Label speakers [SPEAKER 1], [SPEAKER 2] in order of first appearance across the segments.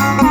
[SPEAKER 1] Oh,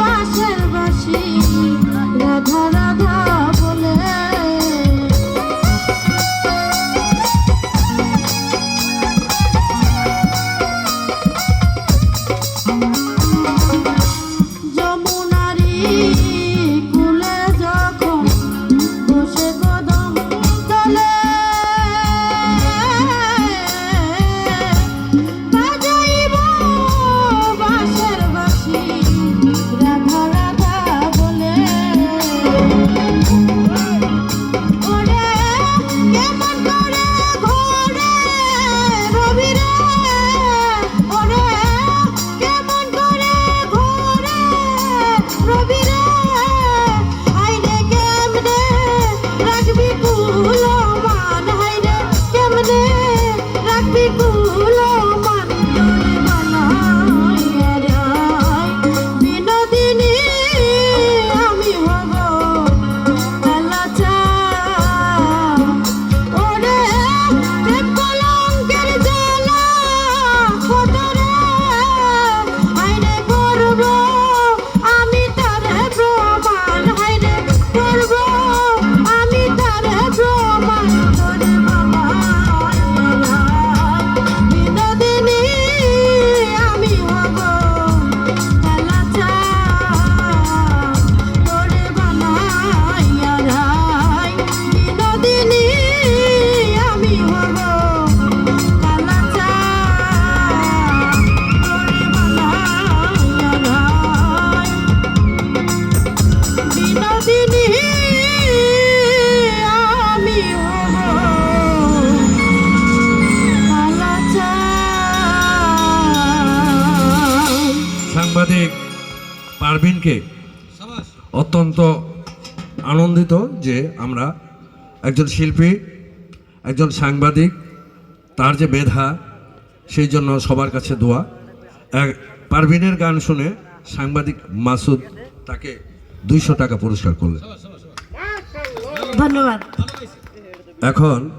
[SPEAKER 1] বাসের বাসি রাধা
[SPEAKER 2] পারভিনকে অত্যন্ত আনন্দিত যে আমরা একজন শিল্পী একজন সাংবাদিক তার যে মেধা সেই জন্য সবার কাছে দোয়া। এক- পারভিনের গান শুনে সাংবাদিক মাসুদ তাকে দুইশো টাকা পুরস্কার করলেন।
[SPEAKER 1] ধন্যবাদ।
[SPEAKER 2] এখন